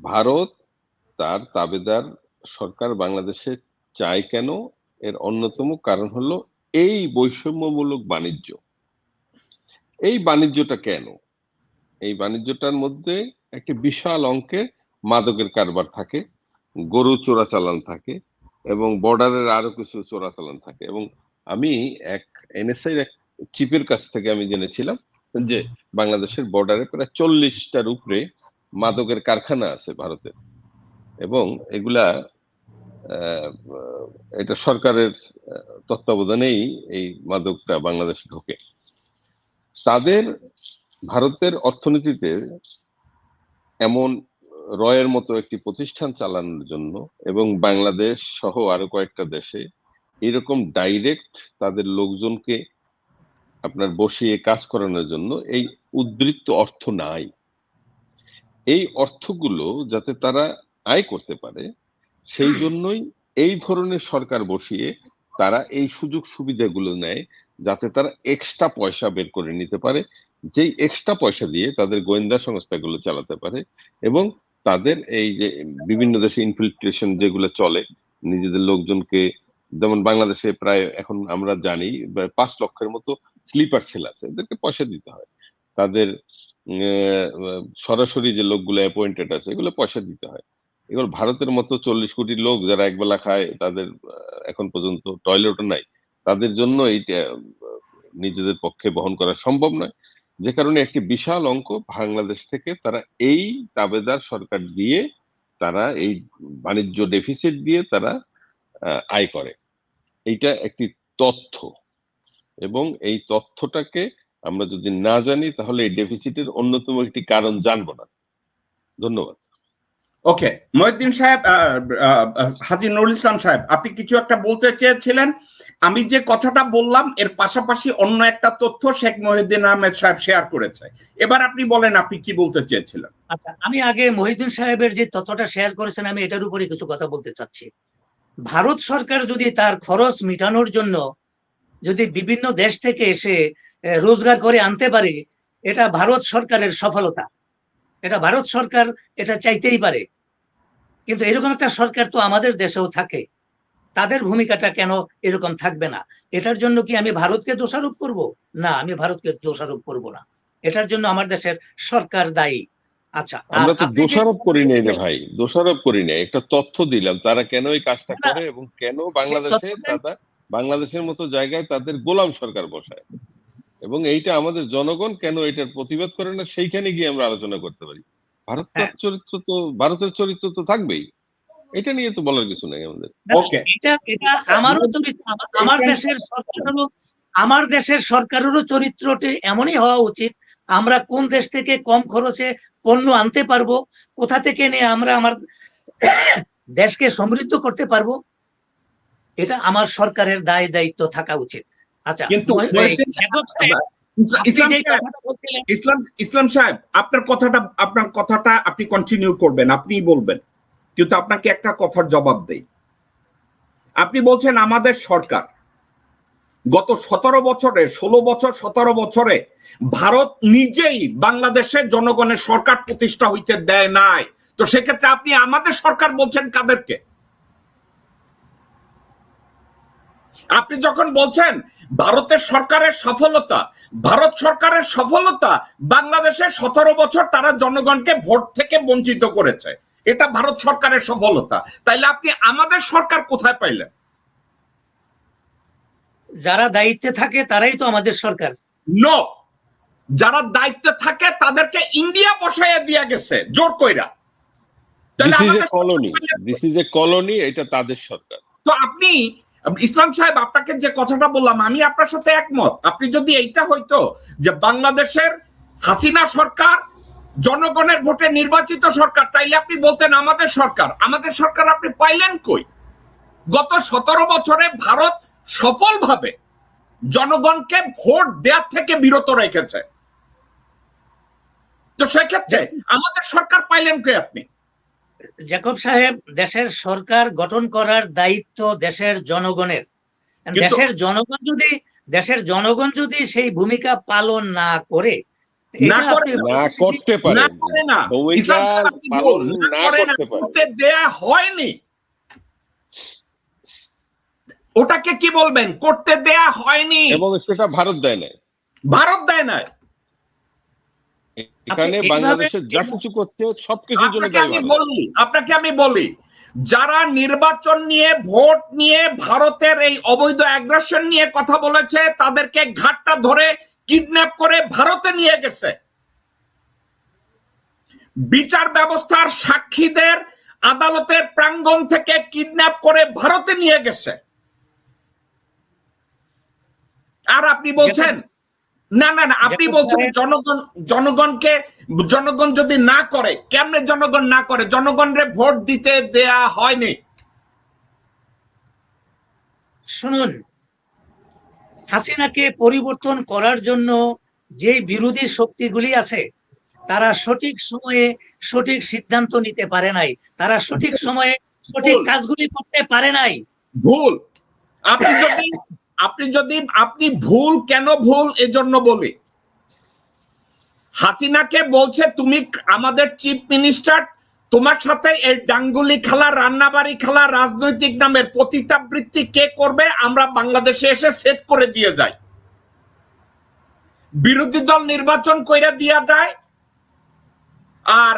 ভারত তার তাবেদার সরকার বাংলাদেশে চায় কেন? এর অন্যতম কারণ হলো এই বৈষম্যমূলক বাণিজ্য। এই বাণিজ্যটা কেন? এই বাণিজ্যটার মধ্যে একটি বিশাল অঙ্কের মাদকের কারবার থাকে, গরু চোরাচালান থাকে এবং বর্ডারের আরও কিছু চোরাচালান থাকে এবং আমি এক এনএসআই এক চিপের কাছ থেকে আমি জেনেছিলাম যে বাংলাদেশের বর্ডারে প্রায় চল্লিশটার উপরে মাদকের কারখানা আছে ভারতের এবং এগুলা এটা সরকারের তত্ত্বাবধানেই এই মাদকটা বাংলাদেশে ঢোকে। তাদের ভারতের অর্থনীতিতে এমন রয়ের মতো একটি প্রতিষ্ঠান চালানোর জন্য এবং বাংলাদেশ সহ আরও কয়েকটা দেশে এরকম ডাইরেক্ট তাদের লোকজনকে আপনার বসিয়ে কাজ করানোর জন্য এই উদ্বৃত্ত অর্থ নাই। এই অর্থগুলো যাতে তারা আয় করতে পারে সেই জন্যই এই ধরনের সরকার বসিয়ে তারা এই সুযোগ সুবিধাগুলো নেয় যাতে তারা এক্সট্রা পয়সা বের করে নিতে পারে যেই এক্সট্রা পয়সা দিয়ে তাদের গোয়েন্দা সংস্থাগুলো চালাতে পারে এবং তাদের এই যে বিভিন্ন দেশে ইনফিল্ট্রেশন যেগুলো চলে নিজেদের লোকজনকে যেমন বাংলাদেশে প্রায় এখন আমরা জানি প্রায় পাঁচ লক্ষের মতো স্লিপার সেল আছে এদেরকে পয়সা দিতে হয়। তাদের সরাসরি যে লোকগুলো অ্যাপয়েন্টেড আছে, এগুলো পয়সা দিতে হয়। এগুলো ভারতের মতো চল্লিশ কোটি লোক যারা একবেলা খায়, তাদের এখন পর্যন্ত টয়লেটও নাই। তাদের জন্য এইটা নিজেদের পক্ষে বহন করা সম্ভব নয়। যে কারণে একটি বিশাল অঙ্ক বাংলাদেশ থেকে তারা এই তাবেদার সরকার দিয়ে তারা এই বাণিজ্য ডেফিসিট দিয়ে তারা আয় করে। এইটা একটি তথ্য। এবং এই তথ্যটাকে আমরা যদি না জানি তাহলে এই ডেফিসিটের অন্যতম একটি কারণ জানব না। ধন্যবাদ। ওকে মহিউদ্দিন সাহেব আহ, নুরুল ইসলাম সাহেব আপনি কিছু একটা বলতে চেয়েছিলেন? আমি যে কথাটা বললাম এর পাশাপাশি অন্য একটা তথ্য শেখ মহিউদ্দিন আহমেদ সাহেব শেয়ার করেছে। এবার আপনি বলেন আপনি কি বলতে চেয়েছিলেন? আচ্ছা আমি আগে মহিউদ্দিন সাহেবের যে তথ্যটা শেয়ার করেছেন আমি এটার উপরে কিছু কথা বলতে চাচ্ছি। ভারত সরকার যদি তার খরচ মেটানোর জন্য যদি বিভিন্ন দেশ থেকে এসে রোজগার করে আনতে পারে এটা ভারত সরকারের সফলতা। এটা ভারত সরকার এটা চাইতেই পারে। কিন্তু এরকম একটা সরকার তো আমাদের দেশেও থাকে। তাদের ভূমিকাটা কেন এরকম থাকবে না? এটার জন্য কি আমি ভারতকে দোষারোপ করব? না আমি ভারতকে দোষারোপ করব না। এটার জন্য আমার দেশের সরকার দায়ী। আচ্ছা আমরা তো দোষারোপ করি নাই রে ভাই। দোষারোপ করি নাই। একটা তথ্য দিলাম। তারা কেন এই কাজটা করে এবং কেন বাংলাদেশে তারা বাংলাদেশের মতো জায়গায় তাদের গোলাম সরকার বসায়। এবং এইটা আমাদের জনগণ কেন এটার প্রতিবাদ করে না সেইখানে গিয়ে আমরা আলোচনা করতে পারি। ভারতের হ্যাঁ। চরিত্র তো ভারতের চরিত্র তো থাকবেই। এটা নিয়ে তো বলার কিছু নেই আমাদের। না, এটা এটা আমারও চরিত্র আমার- আমার দেশের সরকারেরও আমার দেশের সরকারেরও চরিত্রটি এমনই হওয়া উচিত আমরা কোন দেশ থেকে কম খরচে পণ্য আনতে পারব কোথা থেকে নিয়ে আমরা আমার দেশকে সমৃদ্ধ করতে পারব এটা আমার সরকারের দায় দায়িত্ব থাকা উচিত। আচ্ছা কিন্তু ইসলাম ইসলাম সাহেব আপনার কথাটা আপনার কথাটা আপনি কন্টিনিউ করবেন আপনিই বলবেন। কিন্তু আপনাকে একটা কথার জবাব দেই। আপনি বলছেন আমাদের সরকার গত সতেরো বছরে ষোলো বছর সতেরো বছরে ভারত নিজেই বাংলাদেশের জনগণের সরকার প্রতিষ্ঠা হইতে দেয় নাই। তো সেক্ষেত্রে আপনি আমাদের সরকার বলছেন কাদেরকে? আপনি যখন বলছেন ভারতের সরকারের সফলতা ভারত সরকারের সফলতা বাংলাদেশের সতেরো বছর তারা জনগণকে ভোট থেকে বঞ্চিত করেছে। এটা ভারত সরকারের সফলতা। তাইলে আপনি আমাদের সরকার কোথায় পাইলেন? যারা দায়িত্বে থাকে তারাই তো আমাদের সরকার। নো। যারা দায়িত্বে থাকে তাদেরকে ইন্ডিয়া বসাইয়া দিয়া গেছে জোর কইরা। তাহলে দিস আমাদের colony this is a colony এটা তাদের সরকার। তো আপনি ইসলাম সাহেব আপনাকে যে কথাটা বললাম আমি আপনার সাথে একমত। আপনি যদি এইটা হইতো যে বাংলাদেশের হাসিনা সরকার জনগণের ভোটে নির্বাচিত সরকার তাইলে আপনি বলতেন আমাদের সরকার। আমাদের সরকার আপনি পাইলেন কই? গত সতেরো বছরে ভারত সফলভাবে জনগণকে ভোট দেওয়ার থেকে বিরত রেখেছে। তো সেক্ষেত্রে আমাদের সরকার পাইলেন কই আপনি? জ্যাকব সাহেব দেশের সরকার গঠন করার দায়িত্ব দেশের জনগণের। দেশের জনগণ যদি দেশের জনগণ যদি সেই ভূমিকা পালন না করে না করে না করতে পারে না। করতে দেয়া হয়নি। ওটাকে কি বলবেন? করতে দেয়া হয়নি। এবং সেটা ভারত দেয় না ভারত দেয় না এখানে বাংলাদেশের যা কিছু করছে সবকিছুর জন্য আমি বলি আপনাকে আমি বলি যারা নির্বাচন নিয়ে ভোট নিয়ে ভারতের এই অবৈধ অ্যাগ্রেশন নিয়ে কথা বলেছে তাদেরকে ঘাটটা ধরে কিডন্যাপ করে ভারতে নিয়ে গেছে। বিচার ব্যবস্থার সাক্ষীদের আদালতের প্রাঙ্গণ থেকে কিডন্যাপ করে ভারতে নিয়ে গেছে। আর আপনি বলছেন না না না আপনি বলছেন জনগণ জনগণকে জনগণ যদি না করে কেমনে জনগণ না করে? জনগণরে ভোট দিতে দেয়া হয়নি। শুনুন হাসিনাকে পরিবর্তন করার জন্য যে বিরোধী শক্তিগুলি আছে তারা সঠিক সময়ে সঠিক সিদ্ধান্ত নিতে পারে নাই। তারা সঠিক সময়ে সঠিক কাজগুলি করতে পারে নাই। ভুল। আপনি যদি আপনি যদি, আপনি ভুল, কেন ভুল এজন্য বলি? হাসিনাকে বলছে, তুমি আমাদের চিফ মিনিস্টার তোমার সাথে এই ডাঙ্গুলি খেলা, রান্নাবাড়ি খেলা, রাজনৈতিক নামের পতিতাবৃত্তি কে করবে? আমরা বাংলাদেশে এসে সেট করে দিয়ে যাই। বিরোধী দল নির্বাচন কইরা দিয়া যায়। আর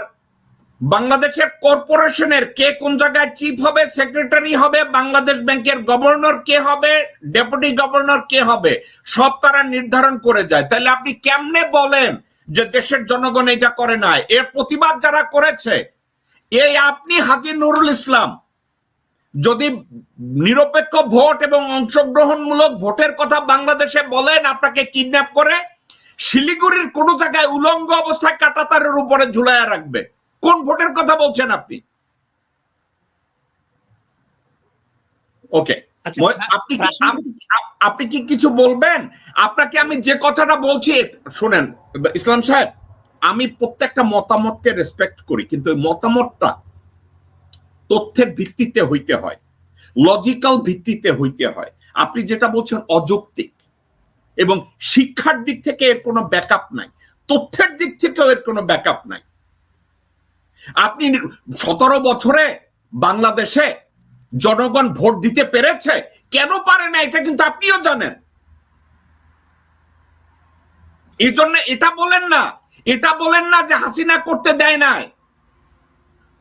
বাংলাদেশের কর্পোরেশনের কে কোন জায়গায় চিফ হবে, সেক্রেটারি হবে, বাংলাদেশ ব্যাংকের গভর্নর কে হবে, ডেপুটি গভর্নর কে হবে, সব তারা নির্ধারণ করে যায়। তাহলে আপনি কেমনে বলেন যে দেশের জনগণ এটা করে নাই এর প্রতিবাদ যারা করেছে এই আপনি হাজি নুরুল ইসলাম। যদি নিরপেক্ষ ভোট এবং অংশগ্রহণমূলক ভোটের কথা বাংলাদেশে বলেন, আপনাকে কিডন্যাপ করে শিলিগুড়ির কোন জায়গায় উলঙ্গ অবস্থায় কাটাতারের উপরে ঝুলাইয়া রাখবে। কোন ভোটের কথা বলছেন আপনি? ওকে আচ্ছা আপনি কি আপনি- কি কিছু বলবেন? আপনাকে আমি যে কথাটা বলছি শুনেন ইসলাম সাহেব আমি প্রত্যেকটা মতামতকে রেসপেক্ট করি কিন্তু ওই মতামতটা তথ্যের ভিত্তিতে হইতে হয় লজিক্যাল ভিত্তিতে হইতে হয়। আপনি যেটা বলছেন অযৌক্তিক এবং শিক্ষার দিক থেকে এর কোনো ব্যাকআপ নাই তথ্যের দিক থেকেও এর কোনো ব্যাকআপ নাই। আপনি সতেরো বছরে বাংলাদেশে জনগণ ভোট দিতে পেরেছে? কেন পারে না? এটা কিন্তু আপনিও জানেন। এই জন্য এটা বলেন না। এটা বলেন না যে হাসিনা করতে দেয় নাই।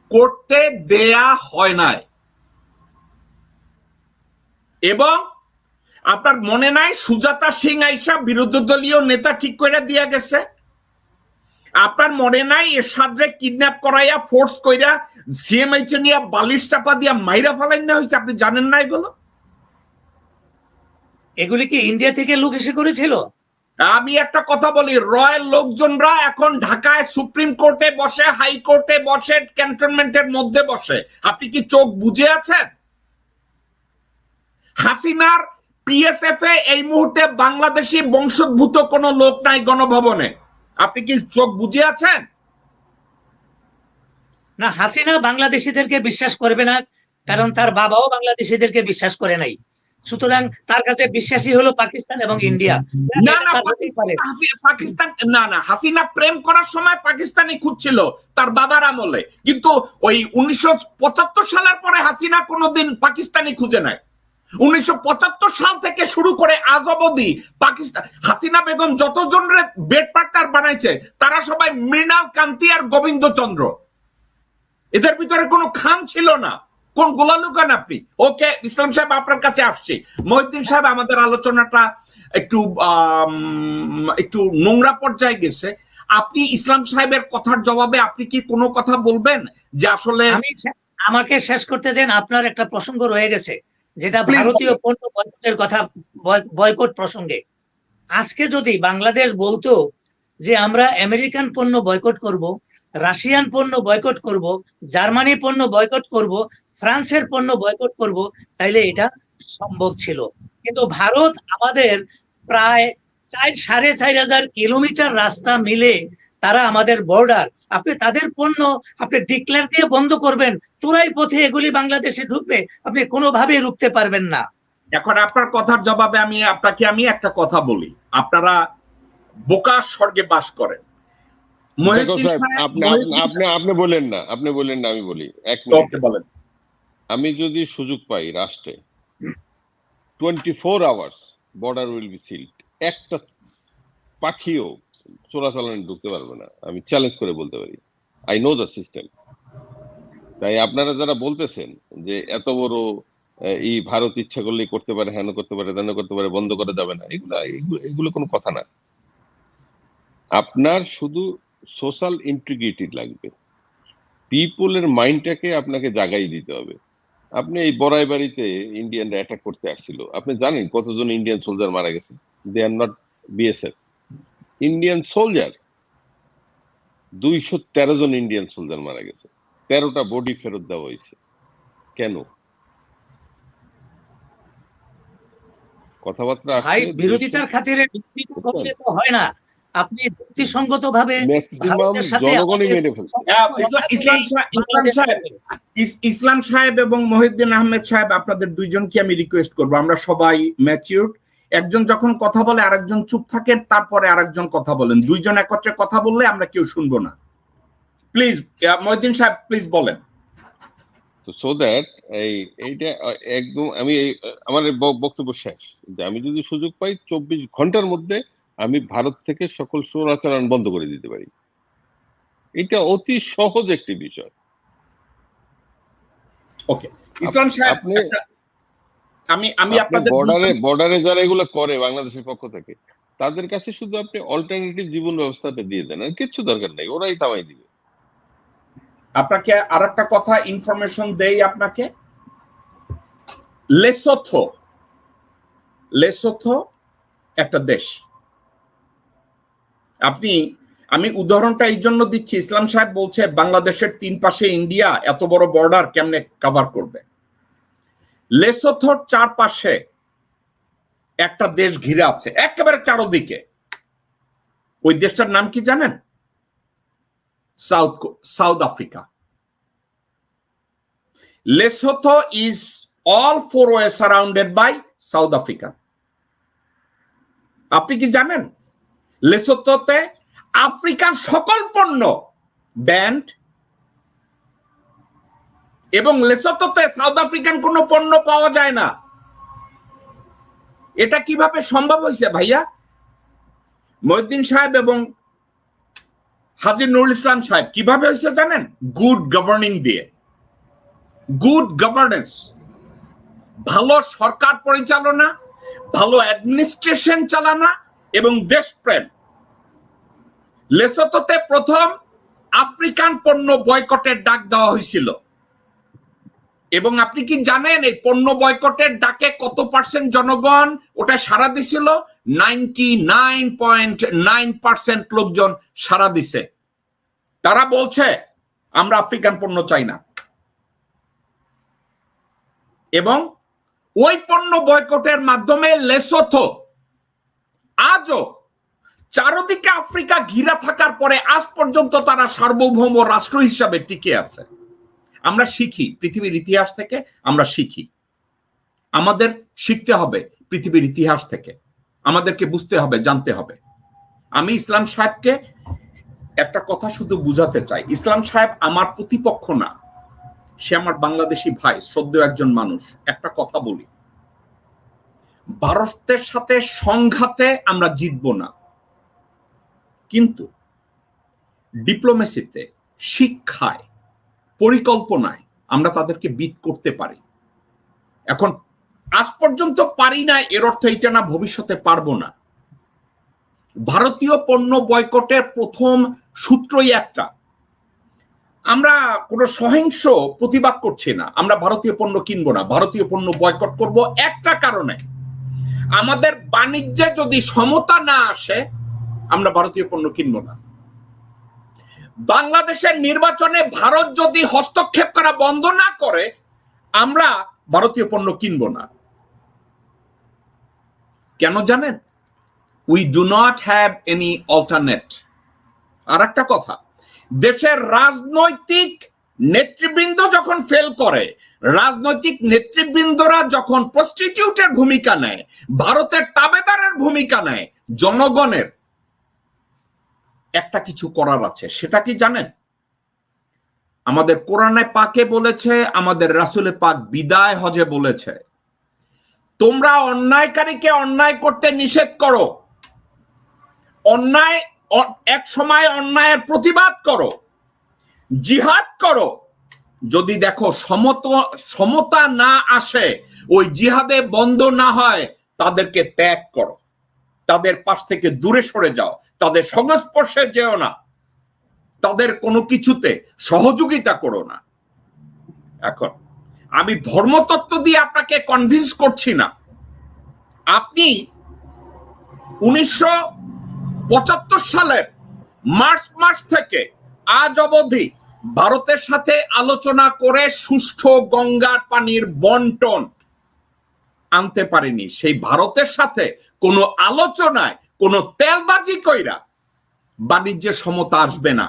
করতে দেয়া হয় নাই। এবং আপনার মনে নাই সুজাতা সিং আইসা বিরোধী দলীয় নেতা ঠিক করে দিয়া গেছে? আপনার মনে নাই এর সাদরে কিডন্যাপ করাইয়া ফোর্স কইরা সিএমএইচ নিয়ে বালিশ চাপা দিয়া মাইরা ফালাই না হয়েছে আপনি জানেন না এগুলো? এগুলি কি ইন্ডিয়া থেকে লোক এসে করেছিল? আমি একটা কথা বলি রয়্যাল লোকজনরা এখন ঢাকায় সুপ্রিম কোর্টে বসে হাইকোর্টে বসে ক্যান্টনমেন্টের মধ্যে বসে। আপনি কি চোখ বুঝে আছেন? হাসিনার পিএসএফ এ এই মুহূর্তে বাংলাদেশি বংশোদ্ভূত কোন লোক নাই গণভবনে। আপনি কি চোখ বুঝে আছেন? না হাসিনা বাংলাদেশিদেরকে বিশ্বাস করবে না কারণ তার বাবাও বাংলাদেশিদেরকে বিশ্বাস করে নাই। সুতরাং তার কাছে বিশ্বাসী হলো পাকিস্তান এবং ইন্ডিয়া। না না। পাকিস্তান না না হাসিনা প্রেম করার সময় পাকিস্তানি খুঁজছিল তার বাবার আমলে। কিন্তু ওই উনিশশো পঁচাত্তর সালের পরে হাসিনা কোনোদিন পাকিস্তানি খুঁজে নাই। উনিশশো সাল থেকে শুরু করে আজ অবধি পাকিস্তান, হাসিনা বেগম যতজন বেড পার্টনার বানাইছে, তারা সবাই মৃণাল কান্তি আর গোবিন্দ চন্দ্র এদের ভিতরে কোনো খান ছিল না। কোন গোলালুকান আপনি? ওকে, ইসলাম সাহেব আপনার কাছে আসছি। সাহেব, আমাদের আলোচনাটা একটু একটু নোংরা পর্যায়ে গেছে। আপনি ইসলাম সাহেবের কথার জবাবে আপনি কি কোনো কথা বলবেন? যে আসলে আমি আমাকে শেষ করতে দেন, আপনার একটা প্রসঙ্গ রয়ে গেছে। যেটা ভারতীয় পণ্য বয়কটের কথা বয়কট প্রসঙ্গে। আজকে যদি বাংলাদেশ বলতো যে আমরা আমেরিকান পণ্য বয়কট করব রাশিয়ান পণ্য বয়কট করব জার্মানি পণ্য বয়কট করব ফ্রান্সের পণ্য বয়কট করব তাইলে এটা সম্ভব ছিল। কিন্তু ভারত আমাদের প্রায় চার সাড়ে চার হাজার কিলোমিটার রাস্তা মিলে তারা আমাদের বর্ডার আপনি তাদের পণ্য আপনি ডিক্লেয়ার দিয়ে বন্ধ করবেন। চোরাই পথে এগুলি বাংলাদেশে ঢুকবে আপনি কোনোভাবেই রুখতে পারবেন না। এখন আপনার কথার জবাবে আমি আপনাকে আমি একটা কথা বলি। আপনারা বোকা স্বর্গে বাস করেন। আপনি আপনি আপনি বলেন না আপনি বলেন না আমি বলি। এক মিনিট। বলেন। আমি যদি সুযোগ পাই রাষ্ট্রে twenty four hours border will be sealed একটা পাখিও চোরাচালানে ঢুকতে পারবে না। আমি চ্যালেঞ্জ করে বলতে পারি। আই নো দ্য সিস্টেম তাই আপনারা যারা বলতেছেন যে এত বড় এই ভারত ইচ্ছা করলেই করতে পারে, হেন করতে পারে, তেন করতে পারে, বন্ধ করা যাবে না, এগুলো- এগুলো কোনো কথা না। আপনার শুধু সোশ্যাল ইন্টিগ্রিটি লাগবে। পিপলের মাইন্ডটাকে আপনাকে জাগাই দিতে হবে। আপনি এই বড়াই বাড়িতে ইন্ডিয়ানরা অ্যাটাক করতে আসছিল। আপনি জানেন কতজন ইন্ডিয়ান সোলজার মারা গেছে? They are not BSF Indian soldier দুইশো তেরো জন ইন্ডিয়ান সোলজার মারা গেছে। তেরোটা বডি ফেরত দেওয়া হয়েছে। কেন? কথাবার্তা ভাই বিরোধিতার খাতিরে হয় না। আপনি হ্যাঁ, ইসলাম- ইসলাম সাহেব- ইসলাম সাহেব ইস- ইসলাম সাহেব এবং মহিউদ্দিন আহমেদ সাহেব আপনাদের দুইজনকে আমি রিকোয়েস্ট করব। আমরা সবাই ম্যাচিউর একজন যখন কথা বলে আরেকজন চুপ থাকেন তারপরে আরেকজন কথা বলেন। দুইজন একত্রে কথা বললে আমরা কেউ শুনব না। প্লিজ মহিউদ্দিন সাহেব প্লিজ বলেন। তো সো দ্যাট এই এইটা একদম আমি আমার বক্তব্য শেষ। যে আমি যদি সুযোগ পাই চব্বিশ ঘণ্টার মধ্যে আমি ভারত থেকে সকল চোরাচালান বন্ধ করে দিতে পারি। এটা অতি সহজ একটি বিষয়। ওকে ইসলাম সাহেব আমি আমি আপনি আপনাদের বর্ডারে বর্ডারে যারা এগুলো করে বাংলাদেশের পক্ষ থেকে তাদের কাছে শুধু আপনি অল্টারনেটিভ জীবন ব্যবস্থাটা দিয়ে দেন আর কিচ্ছু দরকার নেই ওরাই তামাই দিবে। আপনাকে আর একটা কথা ইনফরমেশন দেই আপনাকে। লেসোথো লেসোথো একটা দেশ। আপনি আমি উদাহরণটা এই জন্য দিচ্ছি ইসলাম সাহেব বলছে বাংলাদেশের তিন পাশে ইন্ডিয়া এত বড় বর্ডার কেমনে কভার করবে? লেসোথোর চারপাশে একটা দেশ ঘিরে আছে, একেবারে চারোদিকে। ওই দেশটার নাম কি জানেন? South South Africa. Lesotho is all four way surrounded by South Africa. আপনি কি জানেন? লেসোথোতে আফ্রিকার সকল পণ্য, ব্যান্ড এবং লেসোথোতে সাউথ আফ্রিকান কোনো পণ্য পাওয়া যায় না। এটা কীভাবে সম্ভব হয়েছে ভাইয়া? মহিউদ্দিন সাহেব এবং হাজির নুরুল ইসলাম সাহেব, কীভাবে হয়েছে জানেন? গুড গভর্নিং দিয়ে। Good governance. ভালো সরকার পরিচালনা, ভালো অ্যাডমিনিস্ট্রেশন চালানা এবং দেশপ্রেম। লেসোতোতে প্রথম আফ্রিকান পণ্য বয়কটের ডাক দেওয়া হয়েছিল। এবং আপনি কি জানেন এই পণ্য বয়কটের ডাকে কত পার্সেন্ট জনগণ? ওটা সারা দিছিল। Ninety nine point nine percent লোকজন সারা দিছে। তারা বলছে, আমরা আফ্রিকান পণ্য চাই না। এবং ওই পণ্য বয়কটের মাধ্যমে লেসোথো আজও চারদিকে আফ্রিকা ঘিরা থাকার পরে আজ পর্যন্ত তারা সার্বভৌম রাষ্ট্র হিসাবে টিকে আছে। আমরা শিখি পৃথিবীর ইতিহাস থেকে, আমরা শিখি। আমাদের শিখতে হবে পৃথিবীর ইতিহাস থেকে। আমাদেরকে বুঝতে হবে, জানতে হবে। আমি ইসলাম সাহেবকে একটা কথা শুধু বুঝাতে চাই। ইসলাম সাহেব আমার প্রতিপক্ষ না। সে আমার বাংলাদেশি ভাই, শ্রদ্ধেয় একজন মানুষ। একটা কথা বলি। ভারতের সাথে সংঘাতে আমরা জিতব না। কিন্তু ডিপ্লোমেসিতে শিক্ষায় পরিকল্পনায় আমরা তাদেরকে বিট করতে পারি। এখন আজ পর্যন্ত পারি না এর অর্থ এটা না, ভবিষ্যতে পারব না। ভারতীয় পণ্য বয়কটের প্রথম সূত্রই একটা। আমরা কোনো সহিংস প্রতিবাদ করছি না, আমরা ভারতীয় পণ্য কিনবো না, ভারতীয় পণ্য বয়কট করব একটা কারণে। আমাদের বাণিজ্যে যদি সমতা না আসে, আমরা ভারতীয় পণ্য কিনবো না। বাংলাদেশের নির্বাচনে ভারত যদি হস্তক্ষেপ করা বন্ধ না করে, আমরা ভারতীয় পণ্য কিনবো না। কেন জানেন? We do not have any alternate আর একটা কথা, দেশের রাজনৈতিক নেতৃবৃন্দ যখন ফেল করে, রাজনৈতিক নেতৃবৃন্দরা যখন প্রস্টিটিউটের ভূমিকা নেয়, ভারতের তাবেদারের ভূমিকা নেয়, জনগণের একটা কিছু করার আছে। সেটা কি জানেন? আমাদের কোরআনে পাকে বলেছে, আমাদের রাসুলে পাক বিদায় হজে বলেছে। তোমরা অন্যায়কারীকে অন্যায় করতে নিষেধ করো। অন্যায় এক সময় অন্যায়ের প্রতিবাদ করো। জিহাদ করো। যদি দেখো সমত, সমতা না আসে, ওই জিহাদে বন্ধ না হয়, তাদেরকে ত্যাগ করো। তাদের পাশ থেকে দূরে সরে যাও। তাদের সংস্পর্শে যেও না। তাদের কোনো কিছুতে সহযোগিতা করো না। এখন, আমি ধর্মতত্ত্ব দিয়ে আপনাকে কনভিন্স করছি না। আপনি উনিশশো পঁচাত্তর সালের মার্চ মাস থেকে আজ অবধি ভারতের সাথে আলোচনা করে সুষ্ঠু গঙ্গার পানির বন্টন আনতে পারেনি। সেই ভারতের সাথে কোনো আলোচনায় কোনো তেলবাজি কইরা বাণিজ্যের সমতা আসবে না।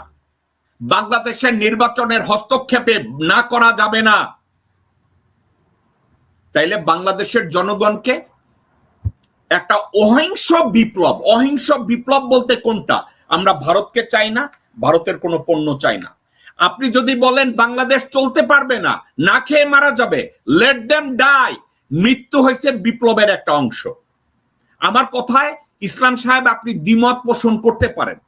বাংলাদেশের নির্বাচনের হস্তক্ষেপে না করা যাবে না। তাইলে বাংলাদেশের জনগণকে একটা অহিংস বিপ্লব অহিংস বিপ্লব বলতে কোনটা? আমরা ভারতকে চাই না, ভারতের কোনো পণ্য চাই না। আপনি যদি বলেন বাংলাদেশ চলতে পারবে না না খেয়ে মারা যাবে লেট দেম ডাই মৃত্যু হয়েছে বিপ্লবের একটা অংশ। আমার কথায় ইসলাম সাহেব আপনি দ্বিমত পোষণ করতে পারেন।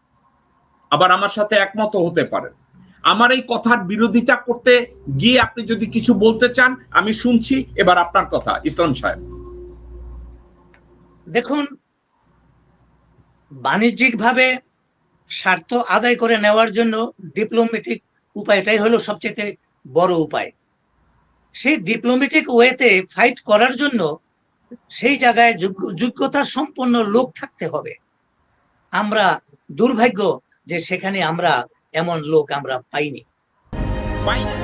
আবার আমার সাথে একমত হতে পারেন। আমার এই কথার বিরোধিতা করতে গিয়ে আপনি যদি কিছু বলতে চান, আমি শুনছি, এবার আপনার কথা, ইসলাম সাহেব। দেখুন, বাণিজ্যিকভাবে স্বার্থ আদায় করে নেওয়ার জন্য ডিপ্লোমেটিক উপায়টাই হলো সবচেয়ে বড় উপায়। সেই ডিপ্লোমেটিক ওয়েতে ফাইট করার জন্য সেই জায়গায় যোগ্য- যোগ্যতা সম্পন্ন লোক থাকতে হবে আমরা দুর্ভাগ্য যে সেখানে আমরা এমন লোক আমরা পাইনি পাই না।